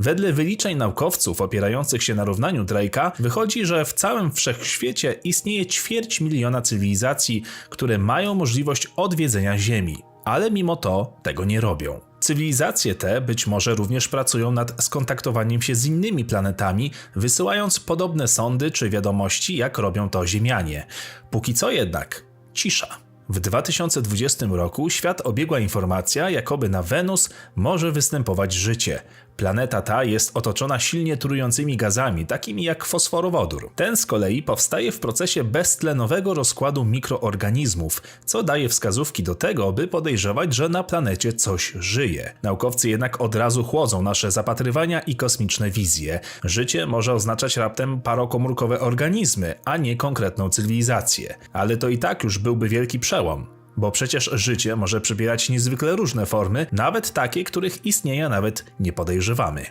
Wedle wyliczeń naukowców opierających się na równaniu Drake'a wychodzi, że w całym wszechświecie istnieje ćwierć miliona cywilizacji, które mają możliwość odwiedzenia Ziemi, ale mimo to tego nie robią. Cywilizacje te być może również pracują nad skontaktowaniem się z innymi planetami, wysyłając podobne sondy czy wiadomości, jak robią to Ziemianie. Póki co jednak cisza. W 2020 roku świat obiegła informacja, jakoby na Wenus może występować życie. Planeta ta jest otoczona silnie trującymi gazami, takimi jak fosforowodór. Ten z kolei powstaje w procesie beztlenowego rozkładu mikroorganizmów, co daje wskazówki do tego, by podejrzewać, że na planecie coś żyje. Naukowcy jednak od razu chłodzą nasze zapatrywania i kosmiczne wizje. Życie może oznaczać raptem parokomórkowe organizmy, a nie konkretną cywilizację. Ale to i tak już byłby wielki przełom. Bo przecież życie może przybierać niezwykle różne formy, nawet takie, których istnienia nawet nie podejrzewamy.